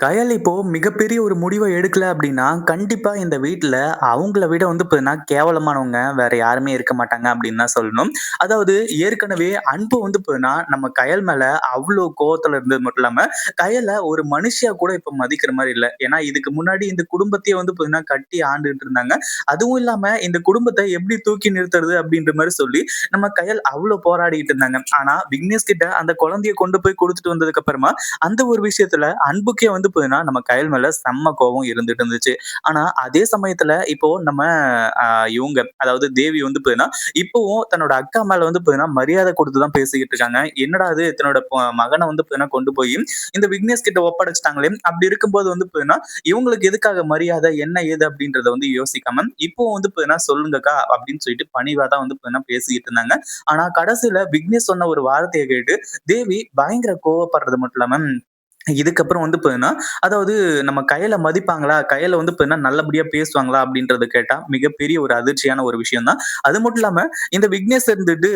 கயல் இப்போ மிகப்பெரிய ஒரு முடிவை எடுக்கல அப்படின்னா கண்டிப்பா இந்த வீட்ல அவங்கள விட வந்து பார்த்தீங்கன்னா, கேவலமானவங்க வேற யாருமே இருக்க மாட்டாங்க அப்படின்னு தான் சொல்லணும். அதாவது ஏற்கனவே அன்பு வந்து பார்த்தீங்கன்னா, நம்ம கயல் மேல அவ்வளோ கோவத்துல இருந்தது மட்டும் இல்லாம, கயலை ஒரு மனுஷியா கூட இப்ப மதிக்கிற மாதிரி இல்லை ஏன்னா இதுக்கு முன்னாடி இந்த குடும்பத்தையே வந்து பார்த்தீங்கன்னா, கட்டி ஆண்டுட்டு இருந்தாங்க. அதுவும் இல்லாம இந்த குடும்பத்தை எப்படி தூக்கி நிறுத்துறது அப்படின்ற மாதிரி சொல்லி, நம்ம கயல் அவ்வளோ போராடிட்டு இருந்தாங்க. ஆனா விக்னேஷ் கிட்ட அந்த குழந்தைய கொண்டு போய் கொடுத்துட்டு வந்ததுக்கு அப்புறமா, அந்த ஒரு விஷயத்துல அன்புக்கே வந்து பார்த்தீங்கன்னா, நம்ம கயல் மேல செம்ம கோவம் இருந்துட்டு இருந்துச்சு. ஆனா அதே சமயத்துல இப்போ நம்ம இவங்க அதாவது தேவி வந்து பார்த்தீங்கன்னா, இப்போவும் தன்னோட அக்கா மேல வந்து பார்த்தீங்கன்னா, மரியாதை கொடுத்து தான் பேசிக்கிட்டு இருக்காங்க. என்னடா இது தன்னோட மகனை வந்து பார்த்தீங்கன்னா, கொண்டு போய் இந்த விக்னேஷ் கிட்ட ஒப்படைச்சிட்டாங்களே அப்படி இருக்கும்போது வந்து பார்த்தீங்கன்னா, இவங்களுக்கு எதுக்காக மரியாதை? என்ன ஏது? அப்படின்றத வந்து யோசிக்காம, இப்போ வந்து பார்த்தீங்கன்னா, சொல்லுங்கக்கா அப்படின்னு சொல்லிட்டு பணிவா தான் வந்து பார்த்தீங்கன்னா, பேசிக்கிட்டு இருந்தாங்க. ஆனா கடைசியில விக்னேஷ் சொன்ன ஒரு வார்த்தையை கேட்டு தேவி பயங்கர கோவப்படுறது மட்டும் இல்லாம இதுக்கப்புறம் வந்து பார்த்தீங்கன்னா, அதாவது நம்ம கையில மதிப்பாங்களா? கையில வந்து பார்த்தீங்கன்னா, நல்லபடியா பேசுவாங்களா? அப்படின்றத கேட்டா, மிகப்பெரிய ஒரு அதிர்ச்சியான ஒரு விஷயம் தான். அது மட்டும் இல்லாம, இந்த விக்னேஷ் இருந்துட்டு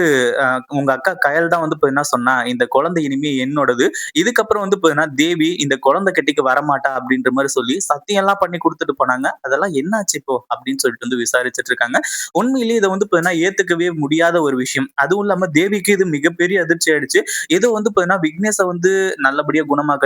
உங்க அக்கா கையல் தான் வந்து பார்த்தீங்கன்னா சொன்னா, "இந்த குழந்தை இனிமே என்னோடது. இதுக்கப்புறம் வந்து பார்த்தீங்கன்னா, தேவி இந்த குழந்தை கிட்டக்கு வரமாட்டா." அப்படின்ற மாதிரி சொல்லி சத்தியம்லாம் பண்ணி கொடுத்துட்டு போனாங்க. அதெல்லாம் என்னாச்சு இப்போ? அப்படின்னு சொல்லிட்டு வந்து விசாரிச்சுட்டு இருக்காங்க. உண்மையிலேயே இதை வந்து பார்த்தீங்கன்னா, ஏத்துக்கவே முடியாத ஒரு விஷயம். அதுவும் இல்லாம தேவிக்கு இது மிகப்பெரிய அதிர்ச்சி ஆயிடுச்சு. ஏதோ வந்து பார்த்தீங்கன்னா, விக்னேஷ வந்து நல்லபடியா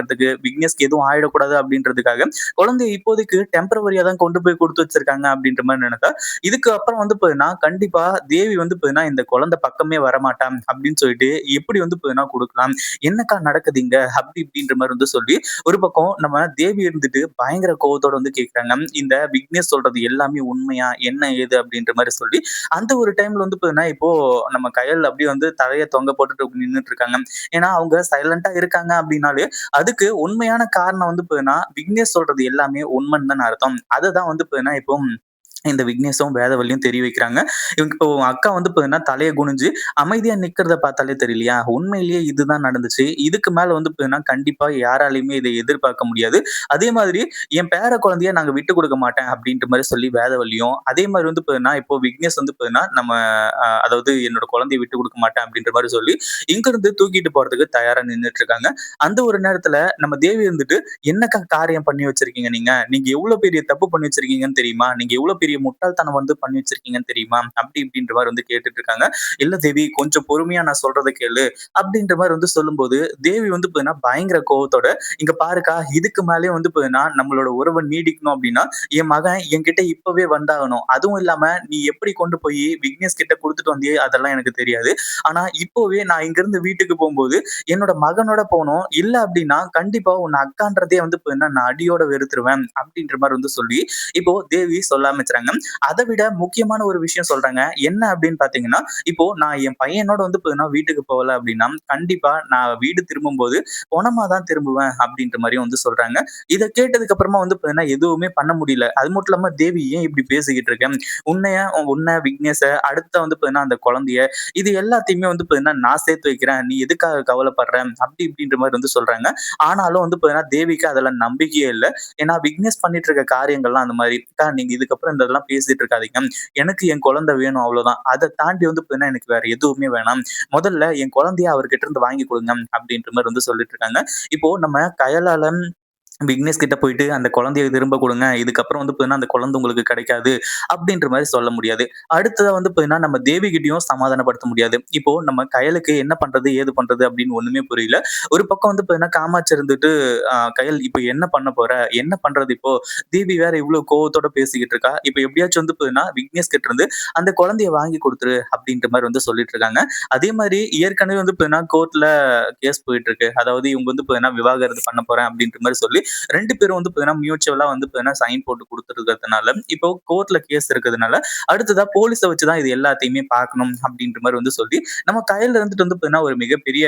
குணமாக்குறதுக்கு, விக்னஸ்க்கு எதுவும் ஆயிடக்கூடாது அப்படின்றதுக்காக, குழந்தைய இப்போதைக்கு டெம்பரவரியா தான் கொண்டு போய் கொடுத்து வச்சிருக்காங்க அப்படின்ற மாதிரி நினைச்சா இதுக்கு அப்புறம் வந்து போதுன்னா கண்டிப்பா தேவி வந்து பார்த்தீங்கன்னா, இந்த குழந்தை பக்கமே வரமாட்டான் அப்படின்னு சொல்லிட்டு, எப்படி வந்து போதுன்னா கொடுக்கலாம் என்னக்கா நடக்குது இங்க? அப்படி இப்படின்ற மாதிரி வந்து சொல்லி, ஒரு பக்கம் நம்ம தேவி இருந்துட்டு பயங்கர கோவத்தோட வந்து கேட்குறாங்க. இந்த விக்னேஷ் சொல்றது எல்லாமே உண்மையா? என்ன ஏது? அப்படின்ற மாதிரி சொல்லி, அந்த ஒரு டைம்ல வந்து பார்த்தீங்கன்னா, இப்போ நம்ம கையல் அப்படியே வந்து தலையை தொங்க போட்டுட்டு நின்னுட்டு இருக்காங்க. ஏன்னா, அவங்க சைலண்டா இருக்காங்க அப்படின்னாலே, அதுக்கு உண்மையான காரணம் வந்து போதுன்னா விக்னேஷ் சொல்றது எல்லாமே உண்மைன்னு தான் அர்த்தம். அதுதான் வந்து போதுன்னா இப்போ இந்த விக்னேஷும், வேதவள்ளியும் தெரிய வைக்கிறாங்க. இவங்க இப்போ அக்கா வந்து பார்த்தீங்கன்னா, தலையை குனிஞ்சு அமைதியா நிக்கிறத பார்த்தாலே தெரியலையா? உண்மையிலேயே இதுதான் நடந்துச்சு. இதுக்கு மேல வந்து பார்த்தீங்கன்னா, கண்டிப்பா யாராலையுமே இதை எதிர்பார்க்க முடியாது. அதே மாதிரி என் பேர குழந்தைய நாங்க விட்டு கொடுக்க மாட்டேன் அப்படின்ற மாதிரி சொல்லி வேதவள்ளியும், அதே மாதிரி வந்து பார்த்தீங்கன்னா, இப்போ விக்னேஷ் வந்து பார்த்தீங்கன்னா, நம்ம அதாவது என்னோட குழந்தைய விட்டு கொடுக்க மாட்டேன் அப்படின்ற மாதிரி சொல்லி, இங்கிருந்து தூக்கிட்டு போறதுக்கு தயாரா நின்றுட்டு இருக்காங்க. அந்த ஒரு நேரத்துல நம்ம தேவி இருந்துட்டு, "என்னக்கா காரியம் பண்ணி வச்சிருக்கீங்க நீங்க? நீங்க எவ்வளவு பெரிய தப்பு பண்ணி வச்சிருக்கீங்கன்னு தெரியுமா? நீங்க எவ்வளவு பெரிய முட்டாள்தனம் வந்து பண்ணி வச்சிருக்கீங்கன்னு தெரியுமா?" அப்படி இப்படின்ற மாதிரி வந்து கேட்டுட்டு இருக்காங்க. "இல்ல தேவி கொஞ்சம் பொறுமையா நான் சொல்றதை கேளு." அப்படின்ற மாதிரி வந்து சொல்லும்போது, தேவி வந்து பார்த்தீங்கன்னா, பயங்கர கோவத்தோட, "இங்க பாருக்கா, இதுக்கு மேலே வந்து பார்த்தீங்கன்னா, நம்மளோட உறவை நீடிக்கணும் அப்படின்னா, என் மகன் என்கிட்ட இப்பவே வந்தாகணும். அதுவும் இல்லாம நீ எப்படி கொண்டு போய் விக்னேஷ் கிட்ட குடுத்துட்டு வந்தியே அதெல்லாம் எனக்கு தெரியாது. ஆனா இப்பவே நான் இங்கிருந்து வீட்டுக்கு போகும்போது என்னோட மகனோட போனோம் இல்ல அப்படின்னா, கண்டிப்பா உன் அக்கான்றதே வந்து பாத்தீங்கன்னா நான் அடியோட வெறுத்துருவேன்." அப்படின்ற மாதிரி வந்து சொல்லி, இப்போ தேவி சொல்ல ஆரம்பிச்சுறாங்க. அதை விட முக்கியமான ஒரு விஷயம் சொல்றாங்க. என்ன அப்படின்னு பாத்தீங்கன்னா இப்போ நான் என் பையனோட வந்து பார்த்தீங்கன்னா, வீட்டுக்கு போகல அப்படின்னா, கண்டிப்பா நான் வீடு திரும்பும்போது பொணமா தான் திரும்புவேன் அப்படின்ற மாதிரியும் வந்து சொல்றாங்க. இதை கேட்டதுக்கு அப்புறமா வந்து பாத்தீங்கன்னா எதுவுமே பண்ண முடியல. அது மட்டும் இல்லாம தேவி ஏன் இப்படி பேசிக்கிட்டு இருக்கேன் உன்னைய உன்னை விக்னேஷ அடுத்த வந்து பாத்தீங்கன்னா அந்த குழந்தைய இது எல்லாத்தையுமே வந்து பாத்தீங்கன்னா நான் சேர்த்து வைக்கிறேன். நீ எதுக்காக கவலைப்படுற? அப்படி இப்படின்ற மாதிரி வந்து சொல்றாங்க. ஆனாலும் வந்து பாத்தீங்கன்னா தேவிக்கு அதெல்லாம் நம்பிக்கையே இல்லை ஏன்னா விக்னேஷ் பண்ணிட்டு இருக்க காரியங்கள்லாம் அந்த மாதிரி நீங்க இதுக்கப்புறம் இந்த அதெல்லாம் பேசிட்டு இருக்காதீங்க. எனக்கு என் குழந்தை வேணும் அவ்வளோதான். அதை தாண்டி வந்து பார்த்தீங்கன்னா, எனக்கு வேற எதுவுமே வேணாம். முதல்ல என் குழந்தைய அவர்கிட்ட இருந்து வாங்கி கொடுங்க அப்படின்ற மாதிரி வந்து சொல்லிட்டு இருக்காங்க. இப்போ நம்ம கயலால விக்னேஷ் கிட்ட போயிட்டு அந்த குழந்தைய திரும்ப கொடுங்க இதுக்கப்புறம் வந்து பார்த்தீங்கன்னா, அந்த குழந்தை உங்களுக்கு கிடைக்காது. அப்படின்ற மாதிரி சொல்ல முடியாது. அடுத்ததாக வந்து பார்த்தீங்கன்னா, நம்ம தேவி கிட்டையும் சமாதானப்படுத்த முடியாது. இப்போ நம்ம கயலுக்கு என்ன பண்றது? ஏது பண்றது? அப்படின்னு ஒண்ணுமே புரியல. ஒரு பக்கம் வந்து பார்த்தீங்கன்னா, காமாட்சி இருந்துட்டு, "கயல் இப்போ என்ன பண்ண போற? என்ன பண்றது இப்போ? தேவி வேற இவ்வளவு கோவத்தோட பேசிக்கிட்டு இருக்கா. இப்போ எப்படியாச்சும் வந்து பார்த்தீங்கன்னா, விக்னேஷ் கிட்ட இருந்து அந்த குழந்தைய வாங்கி கொடுத்துரு அப்படின்ற மாதிரி வந்து சொல்லிட்டு இருக்காங்க. அதே மாதிரி ஏற்கனவே வந்து பார்த்தீங்கன்னா, கோர்ட்ல கேஸ் போயிட்டு இருக்கு. அதாவது இவங்க வந்து பார்த்தீங்கன்னா, விவாகரத்து பண்ண போறேன் அப்படின்ற மாதிரி சொல்லி ரெண்டு பேரும் வந்து பார்த்தீங்கன்னா, மியூச்சுவலா வந்து பார்த்தீங்கன்னா, சைன் போட்டு கொடுத்துருக்கிறதுனால இப்போ கோர்ட்ல கேஸ் இருக்கிறதுனால, அடுத்ததா போலீஸ வச்சு தான் இது எல்லாத்தையுமே பார்க்கணும் அப்படின்ற மாதிரி வந்து சொல்லி, நம்ம கையில இருந்துட்டு வந்து பார்த்தீங்கன்னா, ஒரு மிகப்பெரிய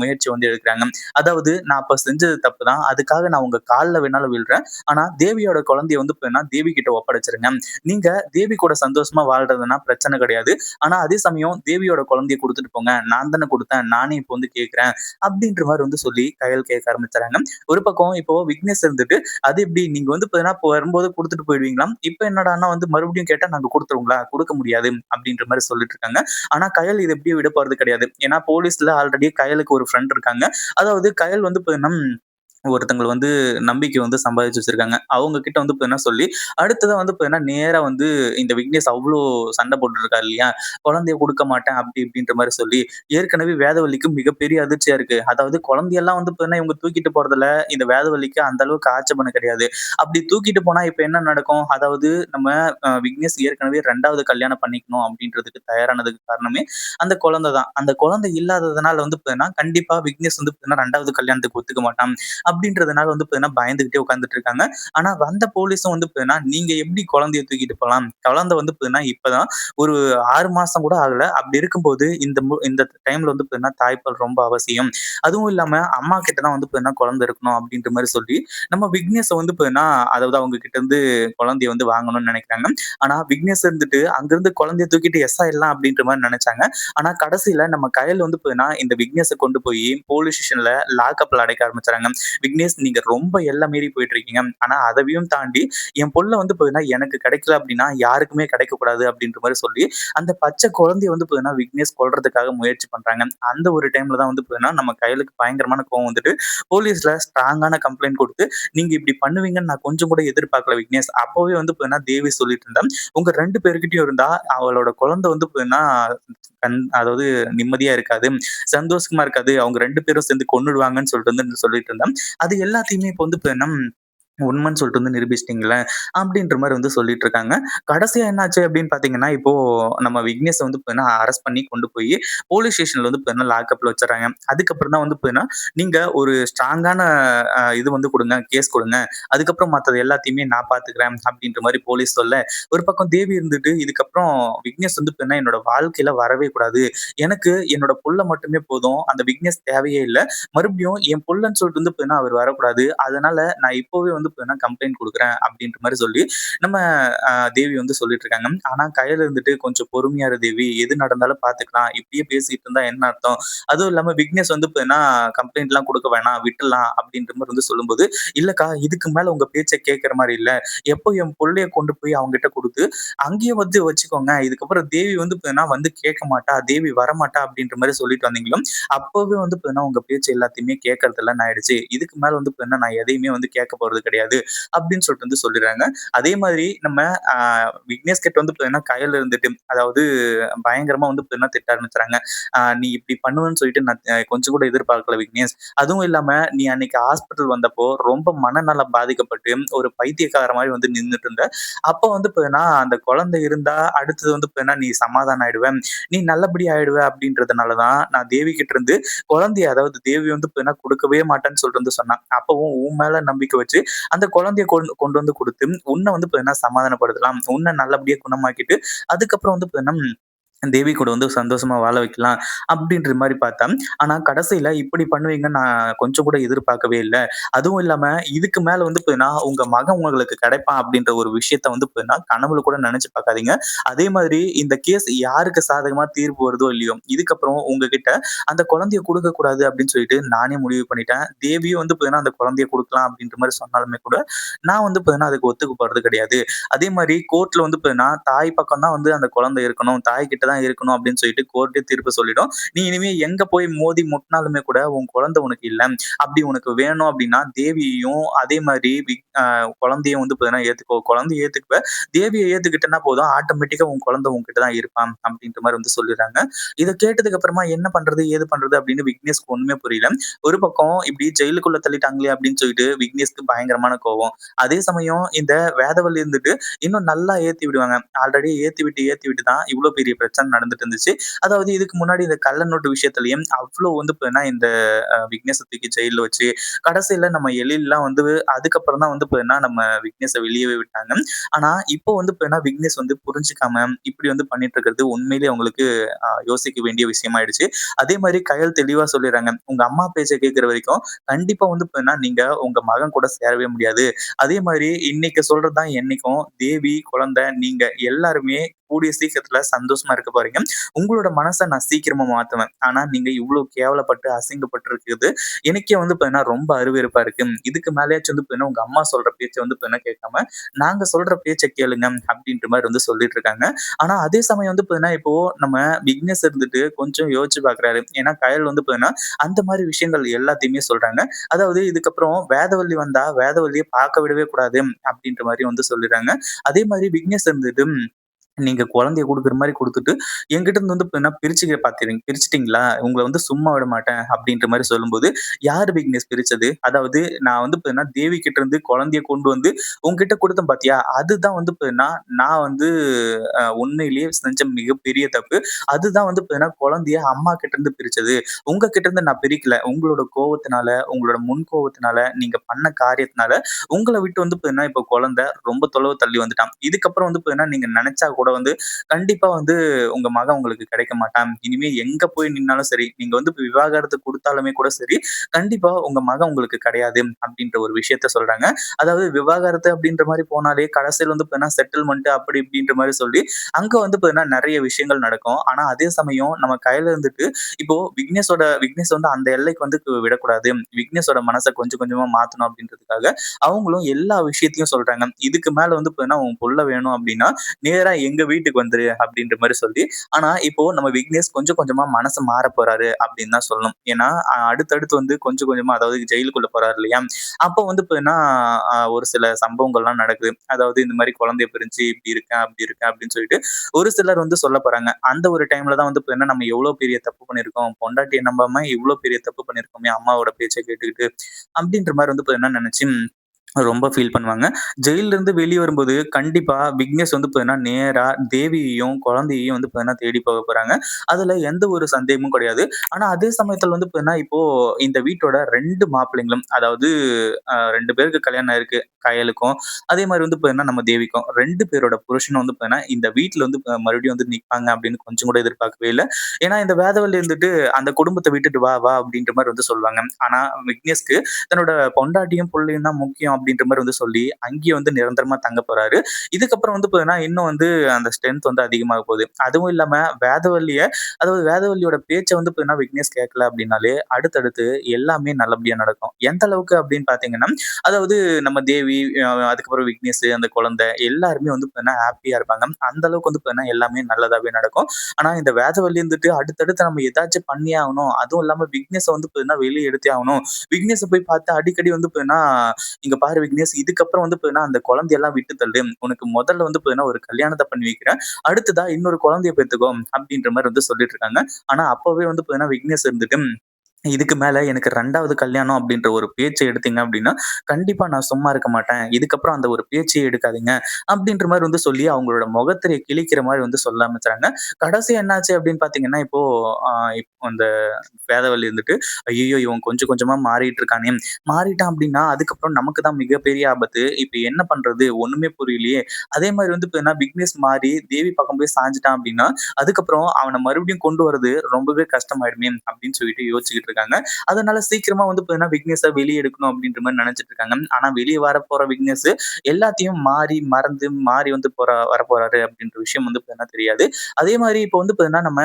முயற்சி வந்து எடுக்கிறாங்க அதாவது நான் அப்ப செஞ்சது தப்பு தான். அதுக்காக நான் உங்க காலில் வேணாலும் விழுறேன். ஆனா தேவியோட குழந்தைய வந்து பார்த்தீங்கன்னா, தேவி கிட்ட ஒப்படைச்சிருங்க நீங்க தேவி கூட சந்தோஷமா வாழ்றதுன்னா பிரச்சனை கிடையாது. ஆனா அதே சமயம் தேவியோட குழந்தைய குடுத்துட்டு போங்க. நான் தானே குடுத்தேன். நானே இப்போ வந்து கேட்கிறேன். அப்படின்ற மாதிரி வந்து சொல்லி கயல் கேட்க ஆரம்பிச்சாங்க ஒரு பக்கம் இப்போ விக்னேஷ் இருந்துட்டு, "அது எப்படி நீங்க வந்து பார்த்தீங்கன்னா, வரும்போது குடுத்துட்டு போயிடுவீங்களா இப்ப என்னடான்னா வந்து மறுபடியும் கேட்டா நாங்க குடுத்துருவோங்களா? குடுக்க முடியாது." அப்படின்ற மாதிரி சொல்லிட்டு இருக்காங்க. ஆனா கயல் இது எப்படியும் விட போறது கிடையாது. ஏன்னா போலீஸ்ல ஆல்ரெடி கயலுக்கு ஒரு ஃப்ரெண்ட் இருக்காங்க. அதாவது கயல் வந்து பார்த்தீங்கன்னா ஒருத்தங்கள வந்து நம்பிக்கை வந்து சம்பாதிச்சு வச்சிருக்காங்க. அவங்க கிட்ட வந்து பார்த்தீங்கன்னா சொல்லி, அடுத்ததா வந்து பார்த்தீங்கன்னா, நேரா வந்து இந்த விக்னேஷ் அவ்வளோ சண்டை போட்டுருக்காரு இல்லையா? குழந்தைய கொடுக்க மாட்டேன் அப்படி இப்படின்ற மாதிரி சொல்லி, ஏற்கனவே வேதவல்லிக்கு மிகப்பெரிய அதிர்ச்சியா இருக்கு. அதாவது குழந்தையெல்லாம் வந்து பார்த்தீங்கன்னா, இவங்க தூக்கிட்டு போறதுல இந்த வேதவல்லிக்கு அந்த அளவுக்கு ஆட்சேபனை கிடையாது. அப்படி தூக்கிட்டு போனா இப்ப என்ன நடக்கும்? அதாவது நம்ம விக்னேஷ் ஏற்கனவே ரெண்டாவது கல்யாணம் பண்ணிக்கணும் அப்படின்றதுக்கு தயாரானதுக்கு காரணமே அந்த குழந்தை தான். அந்த குழந்தை இல்லாததுனால வந்து பார்த்தீங்கன்னா, கண்டிப்பா விக்னேஷ் வந்து பார்த்தீங்கன்னா ரெண்டாவது கல்யாணத்துக்கு ஒத்துக்க மாட்டான். அப்படின்றதுனால வந்து பார்த்தீங்கன்னா பயந்துகிட்டே உட்காந்துட்டு இருக்காங்க. ஆனா வந்த போலீஸும் வந்து பார்த்தீங்கன்னா, நீங்க எப்படி குழந்தைய தூக்கிட்டு போகலாம் குழந்தை வந்து பார்த்தீங்கன்னா இப்பதான் ஒரு ஆறு மாசம் கூட ஆகல. அப்படி இருக்கும்போது இந்த மு இந்த டைம்ல வந்து பார்த்தீங்கன்னா தாய்ப்பால் ரொம்ப அவசியம். அதுவும் இல்லாம அம்மா கிட்ட தான் வந்து பார்த்தீங்கன்னா குழந்தை இருக்கணும் அப்படின்ற மாதிரி சொல்லி, நம்ம விக்னேஷ வந்து பார்த்தீங்கன்னா அதாவது அவங்க கிட்ட இருந்து குழந்தைய வந்து வாங்கணும்னு நினைக்கிறாங்க. ஆனா விக்னேஷ் இருந்துட்டு அங்கிருந்து குழந்தைய தூக்கிட்டு எஸ் ஆயிடலாம் அப்படின்ற மாதிரி நினைச்சாங்க. ஆனா கடைசியில நம்ம கையில் வந்து பார்த்தீங்கன்னா இந்த விக்னேஷ கொண்டு போய் போலீஸ் ஸ்டேஷன்ல லாக்அப்ல அடைக்க ஆரம்பிச்சாங்க விக்னேஷ் நீங்க ரொம்ப எல்லாம் மீறி போயிட்டு இருக்கீங்க. ஆனா அதையும் தாண்டி என் பொண்ணு வந்து பார்த்தீங்கன்னா எனக்கு கிடைக்கல அப்படின்னா யாருக்குமே கிடைக்கக்கூடாது அப்படின்ற மாதிரி சொல்லி, அந்த பச்சை குழந்தைய வந்து பார்த்தீங்கன்னா விக்னேஷ் கொள்றதுக்காக முயற்சி பண்றாங்க. அந்த ஒரு டைம்ல தான் வந்து பார்த்தீங்கன்னா நம்ம கையிலுக்கு பயங்கரமான கோவம் வந்துட்டு போலீஸ்ல ஸ்ட்ராங்கான கம்ப்ளைண்ட் கொடுத்து நீங்க இப்படி பண்ணுவீங்கன்னு நான் கொஞ்சம் கூட எதிர்பார்க்கல விக்னேஷ். அப்பவே வந்து பார்த்தீங்கன்னா தேவி சொல்லிட்டு இருந்தேன் உங்க 2 பேர்கிட்டயும் இருந்தா அவளோட குழந்தை வந்து பார்த்தீங்கன்னா கண் அதாவது நிம்மதியா இருக்காது. சந்தோஷமா இருக்காது. அவங்க ரெண்டு பேரும் சேர்ந்து கொன்னுடுவாங்கன்னு சொல்லிட்டு வந்து சொல்லிட்டு இருந்தேன் அது எல்லாத்தையுமே இப்போ வந்து இப்போ நம் உண்மைன்னு சொல்லிட்டு வந்து நிரூபிச்சிட்டிங்களே அப்படின்ற மாதிரி வந்து சொல்லிட்டு இருக்காங்க. கடைசியா என்னாச்சு அப்படின்னு பார்த்தீங்கன்னா, இப்போ நம்ம விக்னேஷை வந்து பார்த்தீங்கன்னா அரெஸ்ட் பண்ணி கொண்டு போய் போலீஸ் ஸ்டேஷன்ல வந்து பார்த்தீங்கன்னா லாக்அப்ல வச்சுர்றாங்க. அதுக்கப்புறம் தான் வந்து பார்த்தீங்கன்னா, நீங்க ஒரு ஸ்ட்ராங்கான இது வந்து கொடுங்க கேஸ் கொடுங்க அதுக்கப்புறம் மற்றது எல்லாத்தையுமே நான் பாத்துக்கிறேன் அப்படின்ற மாதிரி போலீஸ் சொல்ல, ஒரு பக்கம் தேவி இருந்துட்டு இதுக்கப்புறம் விக்னேஷ் வந்து பார்த்தீங்கன்னா என்னோட வாழ்க்கையில வரவே கூடாது. எனக்கு என்னோட புள்ள மட்டுமே போதும். அந்த விக்னேஷ் தேவையே இல்லை மறுபடியும் என் புள்ளன்னு சொல்லிட்டு வந்து பார்த்தீங்கன்னா அவர் வரக்கூடாது. அதனால நான் இப்போவே வந்து பார்த்தீங்கன்னா கம்ப்ளைண்ட் குடுக்குறேன் அப்படின்ற மாதிரி சொல்லி, நம்ம தேவி வந்து சொல்லிட்டு இருக்காங்க. ஆனா கையில இருந்துட்டு கொஞ்சம் பொறுமையாரு தேவி. எது நடந்தாலும் பாத்துக்கலாம் இப்படியே பேசிட்டு இருந்தா என்ன அர்த்தம்? அதுவும் இல்லாம விக்னேஷ் வந்து பார்த்தீங்கன்னா கம்ப்ளைண்ட்லாம் கொடுக்க வேணாம். விட்டுடலாம் அப்படின்ற மாதிரி வந்து சொல்லும்போது, இல்லக்கா இதுக்கு மேல உங்க பேச்சை கேட்கற மாதிரி இல்ல. எப்போ என் பிள்ளைய கொண்டு போய் அவங்க கிட்ட குடுத்து, அங்கேயே வந்து வச்சுக்கோங்க. இதுக்கப்புறம் தேவி வந்து பார்த்தீங்கன்னா வந்து கேட்க மாட்டா. தேவி வரமாட்டா அப்படின்ற மாதிரி சொல்லிட்டு வந்தீங்களோ, அப்பவே வந்து பார்த்தீங்கன்னா உங்க பேச்சு எல்லாத்தையுமே கேட்கறதில்லன்னு ஆயிடுச்சு. இதுக்கு மேல வந்து பார்த்தீங்கன்னா நான் எதையுமே வந்து கேட்க போறது கிடையாது. அப்படின்னு சொல்லிட்டு வந்து சொல்லிடுறாங்க. அதே மாதிரி நம்ம விக்னேஷ் கிட்ட வந்து பார்த்தீங்கன்னா கையில இருந்துட்டு அதாவது பயங்கரமா வந்து பார்த்தீங்கன்னா திட்ட ஆரம்பிச்சுறாங்க. நீ இப்படி பண்ணுவேன்னு சொல்லிட்டு நான் கொஞ்சம் கூட எதிர்பார்க்கல விக்னேஷ். அதுவும் இல்லாம நீ அன்னைக்கு ஹாஸ்பிட்டல் வந்தப்போ ரொம்ப மனநலம் பாதிக்கப்பட்டு ஒரு பைத்தியக்கார மாதிரி வந்து நின்றுட்டு இருந்த. அப்போ வந்து பார்த்தீங்கன்னா அந்த குழந்தை இருந்தா அடுத்தது வந்து பார்த்தீங்கன்னா நீ சமாதானம் ஆயிடுவேன் நீ நல்லபடி ஆயிடுவ அப்படின்றதுனால தான் நான் தேவி கிட்ட இருந்து குழந்தைய அதாவது தேவி வந்து பார்த்தீங்கன்னா கொடுக்கவே மாட்டேன்னு சொல்லிட்டு வந்து சொன்னான் அப்பவும் உன் மேல நம்பிக்கை வச்சு அந்த குழந்தைய கொண்டு கொண்டு வந்து குடுத்து, உன்னை வந்து பார்த்தீங்கன்னா சமாதானப்படுத்தலாம். உன்னை நல்லபடியா குணமாக்கிட்டு, அதுக்கப்புறம் வந்து பார்த்தீங்கன்னா தேவி கூட வந்து சந்தோஷமா வாழ வைக்கலாம் அப்படின்ற மாதிரி பார்த்தேன். ஆனா கடைசியில இப்படி பண்ணுவீங்கன்னு நான் கொஞ்சம் கூட எதிர்பார்க்கவே இல்லை அதுவும் இல்லாம இதுக்கு மேல வந்து பார்த்தீங்கன்னா, உங்க மகன் உங்களுக்கு கிடைப்பான் அப்படின்ற ஒரு விஷயத்த வந்து பார்த்தீங்கன்னா, கனவுல கூட நினைச்சு பார்க்காதீங்க. அதே மாதிரி இந்த கேஸ் யாருக்கு சாதகமா தீர்ப்பு வருதோ இல்லையோ, இதுக்கப்புறம் உங்ககிட்ட அந்த குழந்தைய குடுக்கக்கூடாது அப்படின்னு சொல்லிட்டு நானே முடிவு பண்ணிட்டேன். தேவியும் வந்து பார்த்தீங்கன்னா, அந்த குழந்தைய கொடுக்கலாம் அப்படின்ற மாதிரி சொன்னாலுமே கூட, நான் வந்து பார்த்தீங்கன்னா அதுக்கு ஒத்துக்கு போறது கிடையாது. அதே மாதிரி கோர்ட்ல வந்து பார்த்தீங்கன்னா, தாய் பக்கம் தான் வந்து அந்த குழந்தை இருக்கணும். தாய் கிட்ட தான் இருக்கணும் அப்படின்னு சொல்லிட்டு கோர்ட்டே தீர்ப்பு சொல்லிடும். நீ இனிமே எங்க போய் மோதி முட்டினாலுமே கூட உன் குழந்தை உனக்கு இல்ல. அப்படி உனக்கு வேணும் அப்படின்னா தேவியையும் அதே மாதிரி குழந்தையும் வந்து பார்த்தீங்கன்னா ஏத்துக்கோ. குழந்தைய ஏத்துக்குவ. தேவியை ஏத்துக்கிட்டேன்னா போதும் ஆட்டோமேட்டிக்கா உன் குழந்தை உங்ககிட்ட தான் இருப்பான் அப்படின்ற மாதிரி வந்து சொல்லிடுறாங்க. இத கேட்டதுக்கு அப்புறமா என்ன பண்றது? ஏது பண்றது? அப்படின்னு விக்னேஷ்க்கு ஒண்ணுமே புரியல. ஒரு பக்கம் இப்படி ஜெயிலுக்குள்ள தள்ளிட்டாங்களே அப்படின்னு சொல்லிட்டு விக்னேஷ்க்கு பயங்கரமான கோவம். அதே சமயம் இந்த வேதவல்லி இருந்துட்டு இன்னும் நல்லா ஏத்தி விடுவாங்க. ஆல்ரெடி ஏத்தி விட்டு, ஏத்தி விட்டு தான் இவ்வளவு பெரிய பிரச்சனை நடந்துட்டு இருந்துச்சு. அதாவது இதுக்கு முன்னாடி இந்த கள்ள நோட்டு விஷயத்திலயும் அவ்ளோ வந்து பார்த்தீங்கன்னா இந்த அ தூக்கி ஜெயில்ல வச்சு, கடைசியில நம்ம எழில்லாம் வந்து அதுக்கப்புறம் தான் வந்து பார்த்தீங்கன்னா நம்ம விக்னேஷை வெளியவே விட்டாங்க. ஆனா இப்போ வந்து பார்த்தீங்கன்னா விக்னேஷ் வந்து புரிஞ்சுக்காம இப்படி வந்து பண்ணிட்டு இருக்கிறது உண்மையிலேயே அவங்களுக்கு யோசிக்க வேண்டிய விஷயமாயிடுச்சு. அதே மாதிரி கையல் தெளிவா சொல்லிடுறாங்க. உங்க அம்மா பேச்சை கேட்கிற வரைக்கும் கண்டிப்பா வந்து பார்த்தீங்கன்னா நீங்க உங்க மகன் கூட சேரவே முடியாது. அதே மாதிரி இன்னைக்கு சொல்றது தான் என்னைக்கும் தேவி, குழந்தை நீங்க எல்லாருமே கூடிய சீக்கிரத்துல சந்தோஷமா இருக்க போறீங்க. உங்களோட மனசை நான் சீக்கிரமா மாத்துவேன். ஆனா நீங்க இவ்வளவு கேவலப்பட்டு, அசிங்கப்பட்டு இருக்குது எனக்கே வந்து பார்த்தீங்கன்னா ரொம்ப அருவருப்பா இருக்கு. இதுக்கு மேலயாச்சும் வந்து பார்த்தீங்கன்னா உங்க அம்மா சொல்ற பேச்சை வந்து பார்த்தீங்கன்னா கேட்காம, நாங்க சொல்ற பேச்சை கேளுங்க அப்படின்ற மாதிரி வந்து சொல்லிட்டு இருக்காங்க. ஆனா அதே சமயம் வந்து பார்த்தீங்கன்னா, இப்போ நம்ம விக்னேஷ் இருந்துட்டு கொஞ்சம் யோசிச்சு பாக்குறாரு ஏன்னா கயல் வந்து பார்த்தீங்கன்னா, அந்த மாதிரி விஷயங்கள் எல்லாத்தையுமே சொல்றாங்க. அதாவது இதுக்கப்புறம் வேதவல்லி வந்தா வேதவல்லிய பார்க்க விடவே கூடாது அப்படின்ற மாதிரி வந்து சொல்லிடுறாங்க. அதே மாதிரி விக்னேஷ் இருந்துட்டு நீங்க குழந்தைய கொடுக்குற மாதிரி கொடுத்துட்டு என்கிட்ட இருந்து வந்து என்ன பிரிச்சுக்க பாத்துறீங்க பிரிச்சுட்டீங்களா? உங்களை வந்து சும்மா விட மாட்டேன் அப்படின்ற மாதிரி சொல்லும்போது, யார் விக்னேஷ் பிரிச்சது? அதாவது நான் வந்து பார்த்தீங்கன்னா தேவி கிட்ட இருந்து குழந்தைய கொண்டு வந்து உங்ககிட்ட கொடுத்தேன் பாத்தியா? அதுதான் வந்து பார்த்தீங்கன்னா நான் வந்து உண்மையிலேயே செஞ்ச மிகப்பெரிய தப்பு. அதுதான் வந்து பார்த்தீங்கன்னா குழந்தைய அம்மா கிட்ட இருந்து பிரிச்சது. உங்க கிட்ட இருந்து நான் பிரிக்கல. உங்களோட கோவத்தினால, உங்களோட முன் கோவத்தினால, நீங்க பண்ண காரியத்தினால, உங்களை விட்டு வந்து பார்த்தீங்கன்னா இப்ப குழந்தை ரொம்ப தொலைவு தள்ளி வந்துட்டான். இதுக்கப்புறம் வந்து பாத்தீங்கன்னா, நீங்க நினைச்சா கூட வந்து கண்டிப்பா வந்து உங்க மகன் உங்களுக்கு கிடைக்க மாட்டான். இனிமே எங்க போய் நின்னாலும் சரி, நீங்க வந்து விவாகரத்து கொடுத்தாலுமே கூட சரி, கண்டிப்பா உங்க மகன் உங்களுக்கு கிடையாது அப்படின்ற ஒரு விஷயத்த சொல்றாங்க. அதாவது விவாகரத்து அப்படின்ற மாதிரி போனாலே கடைசியில வந்து பார்த்தீங்கன்னா செட்டில்மெண்ட் அப்படி இப்படின்ற மாதிரி சொல்லி, அங்க வந்து பார்த்தீங்கன்னா நிறைய விஷயங்கள் நடக்கும். ஆனா அதே சமயம் நம்ம கையில இருந்துட்டு இப்போ விக்னேஷோட விக்னேஷ் வந்து அந்த எல்லைக்கு வந்து விடக்கூடாது. விக்னேஷோட மனசை கொஞ்சம் கொஞ்சமா மாத்தணும் அப்படின்றதுக்காக, அவங்களும் எல்லா விஷயத்தையும் சொல்றாங்க. இதுக்கு மேல வந்து பார்த்தீங்கன்னா, உன் புள்ள வேணும் அப்படின்னா, நேரா எங்க வீட்டுக்கு வந்துரு அப்படின்ற மாதிரி சொல்லி, ஆனா இப்போ நம்ம விக்னேஷ் கொஞ்சம் கொஞ்சமா மனசு மாற போறாரு அப்படின்னு தான் சொல்லணும். ஏன்னா அடுத்தடுத்து வந்து கொஞ்சம் கொஞ்சமா அதாவது ஜெயிலுக்குள்ள போறாரு இல்லையா? அப்போ வந்து பார்த்தீங்கன்னா, ஒரு சில சம்பவங்கள்லாம் நடக்குது. அதாவது இந்த மாதிரி குழந்தைய பிரிஞ்சு இப்படி இருக்கேன், அப்படி இருக்கேன் அப்படின்னு சொல்லிட்டு ஒரு சிலர் வந்து சொல்ல போறாங்க. அந்த ஒரு டைம்ல தான் வந்து பார்த்தீங்கன்னா, நம்ம எவ்வளோ பெரிய தப்பு பண்ணியிருக்கோம். பொண்டாட்டிய நம்பாம இவ்வளவு பெரிய தப்பு பண்ணியிருக்கோமே அம்மாவோட பேச்சை கேட்டுக்கிட்டு, அப்படின்ற மாதிரி வந்து பார்த்தீங்கன்னா நினைச்சு ரொம்ப ஃபீல் பண்ணுவாங்க. ஜெயிலிருந்து இருந்து வரும்போது கண்டிப்பாக விக்னேஷ் வந்து பார்த்தீங்கன்னா, நேராக தேவியையும், குழந்தையையும் வந்து பார்த்தீங்கன்னா தேடி போக போகிறாங்க அதில் எந்த ஒரு சந்தேகமும் கிடையாது. ஆனால் அதே சமயத்தில் வந்து பார்த்தீங்கன்னா, இப்போது இந்த வீட்டோட ரெண்டு மாப்பிள்ளைங்களும் அதாவது ரெண்டு பேருக்கு கல்யாணம் ஆயிருக்கு. கயலுக்கும், அதே மாதிரி வந்து பார்த்தீங்கன்னா, நம்ம தேவிக்கும் ரெண்டு பேரோட புருஷனும் வந்து பார்த்தீங்கன்னா, இந்த வீட்டில் வந்து மறுபடியும் வந்து நிற்பாங்க அப்படின்னு கொஞ்சம் கூட எதிர்பார்க்கவே இல்லை ஏன்னா இந்த வேதவல்லி இருந்துட்டு அந்த குடும்பத்தை விட்டுட்டு வா, வா அப்படின்ற மாதிரி வந்து சொல்லுவாங்க. ஆனால் விக்னேஷ்க்கு தன்னோட பொண்டாட்டியும், புள்ளையும் தான் முக்கியம் அப்படின்ற மாதிரி வந்து சொல்லி, அங்கேயே வந்து நிரந்தரமா தங்க போறாரு. இதுக்கப்புறம் வந்து பார்த்தீங்கன்னா, இன்னும் வந்து அந்த ஸ்ட்ரென்த் வந்து அதிகமாக போகுது. அதுவும் இல்லாம வேதவல்லிய அதாவது வேதவல்லியோட பேச்சை வந்து பார்த்தீங்கன்னா, விக்னேஷ் கேட்கல அப்படின்னாலே, அடுத்தடுத்து எல்லாமே நல்லபடியா நடக்கும். எந்த அளவுக்கு அப்படின்னு பார்த்தீங்கன்னா, அதாவது நம்ம தேவி, அதுக்கப்புறம் விக்னேஷ், அந்த குழந்தை எல்லாருமே வந்து பார்த்தீங்கன்னா, ஹாப்பியா இருப்பாங்க. அந்த அளவுக்கு வந்து பார்த்தீங்கன்னா, எல்லாமே நல்லதாவே நடக்கும். ஆனா இந்த வேதவல்லி இருந்துட்டு அடுத்தடுத்து நம்ம ஏதாச்சும் பண்ணியே ஆகணும். அதுவும் இல்லாம விக்னேஷ வந்து பார்த்தீங்கன்னா, வெளியே எடுத்தே ஆகணும். விக்னேஷ போய் பார்த்து அடிக்கடி வந்து பார்த்தீங்கன்னா, இங்க பாரு விக்னேஷ் இதுக்கப்புறம் வந்து பார்த்தீங்கன்னா, அந்த குழந்தையெல்லாம் விட்டு தள்ளு. உனக்கு முதல்ல வந்து பார்த்தீங்கன்னா, ஒரு கல்யாணத்தை பண்ணி வைக்கிறேன். அடுத்ததா இன்னொரு குழந்தைய பெற்றுக்கோ அப்படின்ற மாதிரி வந்து சொல்லிட்டு இருக்காங்க. ஆனா அப்பவே வந்து பார்த்தீங்கன்னா, விக்னேஷ் இருந்துட்டு இதுக்கு மேல எனக்கு ரெண்டாவது கல்யாணம் அப்படின்ற ஒரு பேச்சை எடுத்தீங்க அப்படின்னா, கண்டிப்பா நான் சும்மா இருக்க மாட்டேன். இதுக்கப்புறம் அந்த ஒரு பேச்சையே எடுக்காதீங்க. அப்படின்ற மாதிரி வந்து சொல்லி அவங்களோட முகத்திரை கிழிக்கிற மாதிரி வந்து சொல்ல ஆரம்பிச்சுறாங்க. கடைசி என்னாச்சு அப்படின்னு பார்த்தீங்கன்னா, இப்போ இப்போ அந்த பேதவள்ளி இருந்துட்டு, ஐயோ இவன் கொஞ்சம் கொஞ்சமா மாறிட்டு இருக்கானே! மாறிட்டான் அப்படின்னா, அதுக்கப்புறம் நமக்கு தான் மிகப்பெரிய ஆபத்து. இப்ப என்ன பண்றது? ஒண்ணுமே புரியலையே!" அதே மாதிரி வந்து இப்போ விக்னேஷ் மாறி தேவி பக்கம் போய் சாஞ்சிட்டான் அப்படின்னா, அதுக்கப்புறம் அவனை மறுபடியும் கொண்டு வரது ரொம்பவே கஷ்டமாயிடுமே அப்படின்னு சொல்லிட்டு யோசிச்சுக்கிட்டு இருக்காங்க. அதனால சீக்கிரமா வந்து பார்த்தீங்கன்னா, விக்னேஷ வெளிய எடுக்கணும் அப்படின்ற மாதிரி நினைச்சிட்டு இருக்காங்க. ஆனா வெளிய வரப்போற விக்னேஷ் எல்லாத்தையும் மாறி, மறந்து, மாறி வந்து போற வர போறாரு அப்படின்ற விஷயம் வந்து பார்த்தீங்கன்னா தெரியாது. அதே மாதிரி இப்போ வந்து பார்த்தீங்கன்னா, நம்ம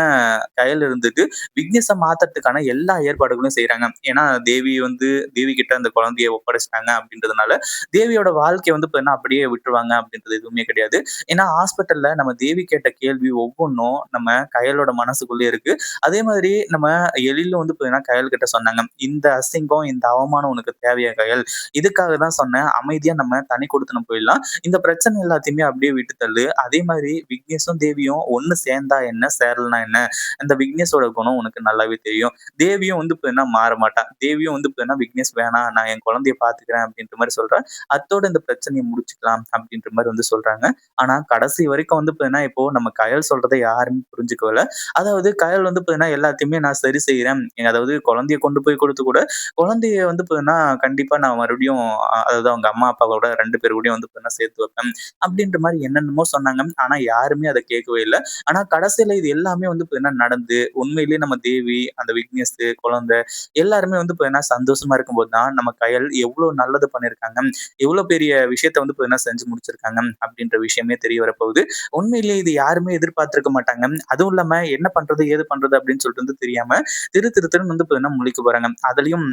கயல் இருந்துட்டு விக்னேஷ மாத்துறதுக்கான எல்லா ஏற்பாடுகளும் செய்யறாங்க ஏன்னா தேவி வந்து தேவி கிட்ட அந்த குழந்தைய ஒப்படைச்சிட்டாங்க அப்படின்றதுனால, தேவியோட வாழ்க்கையை வந்து பார்த்தீங்கன்னா, அப்படியே விட்டுருவாங்க அப்படின்றது எதுவுமே கிடையாது. ஏன்னா ஹாஸ்பிட்டல்ல நம்ம தேவி கேட்ட கேள்வி ஒவ்வொன்றும் நம்ம கையலோட மனசுக்குள்ளே இருக்கு. அதே மாதிரி நம்ம எழிலும் வந்து பார்த்தீங்கன்னா, கயல் கிட்ட சொன்னாங்க. "இந்த அசிங்கம், இந்த அவமானம் உனக்கு தேவையா கயல்? இதுக்காக தான் சொன்னேன். அமைதியா நம்ம தனி கொடுத்துனு போயிடலாம். இந்த பிரச்சனை எல்லாத்தையுமே அப்படியே விட்டு தள்ளு. அதே மாதிரி விக்னேஷும், தேவியும் ஒன்னு சேர்ந்தா என்ன? சேரலனா என்ன? அந்த விக்னேஷோட குணம் உனக்கு நல்லாவே தெரியும். தேவியும் வந்து பார்த்தீங்கன்னா மாற மாட்டான் தேவியும் வந்து பார்த்தீங்கன்னா, "விக்னேஷ் வேணாம். நான் என் குழந்தைய பாத்துக்கிறேன் அப்படின்ற மாதிரி சொல்றேன் அத்தோட இந்த பிரச்சனையை முடிச்சுக்கலாம் அப்படின்ற மாதிரி வந்து சொல்றாங்க. ஆனா கடைசி வரைக்கும் வந்து பார்த்தீங்கன்னா, இப்போ நம்ம கயல் சொல்றதை யாருமே புரிஞ்சுக்கல. அதாவது கயல் வந்து பார்த்தீங்கன்னா, எல்லாத்தையுமே நான் சரி செய்யறேன் அதாவது குழந்தைய கொண்டு போய் கொடுத்து கூட, குழந்தைய வந்து பார்த்தீங்கன்னா, கண்டிப்பா நான் மறுபடியும் அதாவது அவங்க அம்மா, அப்பாவோட ரெண்டு பேர் கூடயும் வந்து பார்த்தீங்கன்னா சேர்த்து வைப்பேன். அப்படின்ற மாதிரி என்னென்னமோ சொன்னாங்க. ஆனா யாருமே அத கேட்கவே இல்ல. ஆனா கடைசியில இது எல்லாமே வந்து பார்த்தீங்கன்னா நடந்து, உண்மையிலேயே நம்ம தேவி, அந்த விக்னேஷ், குழந்தை எல்லாருமே வந்து பார்த்தீங்கன்னா சந்தோஷமா இருக்கும்போது தான், நம்ம கையல் எவ்வளவு நல்லது பண்ணியிருக்காங்க. எவ்ளோ பெரிய விஷயத்த வந்து பார்த்தீங்கன்னா செஞ்சு முடிச்சிருக்காங்க. அப்படின்ற விஷயமே தெரிய வரப்போகுது. உண்மையிலேயே இது யாருமே எதிர்பார்த்திருக்க மாட்டாங்க. அதுவும் இல்லாம என்ன பண்றது? ஏது பண்றது? அப்படின்னு சொல்லிட்டு வந்து தெரியாம திரு திருத்தன் வந்து வந்து முழிக்க போறாங்க. அதுலயும்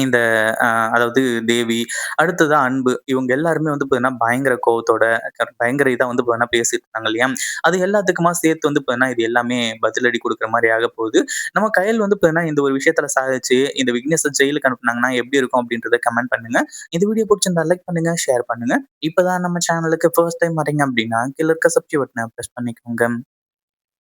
இந்த அதாவது தேவி, அடுத்ததா அன்பு. இவங்க எல்லாருமே வந்து பார்த்தீங்கன்னா பயங்கர கோவத்தோட, பயங்கர இதா வந்து பார்த்தீங்கன்னா பேசிட்டு இருந்தாங்க இல்லையா? அது எல்லாத்துக்குமா சேர்த்து வந்து பார்த்தீங்கன்னா, இது எல்லாமே பதிலடி மாதிரி ஆக போகுது நம்ம கையில் வந்து பார்த்தீங்கன்னா, இந்த ஒரு விஷயத்துல சாதிச்சு, இந்த விக்னேஷ ஜெயிலுக்கு அனுப்புனாங்கன்னா எப்படி இருக்கும்? அப்படின்றத கமெண்ட் பண்ணுங்க. இந்த வீடியோ பிடிச்சிருந்தா லைக் பண்ணுங்க, ஷேர் பண்ணுங்க. இப்பதான் நம்ம சேனலுக்கு ஃபர்ஸ்ட் டைம் வரீங்க அப்படின்னா, கீழ இருக்க சப்ஸ்கிரைப் பட்டன பண்ணிக்கோங்க.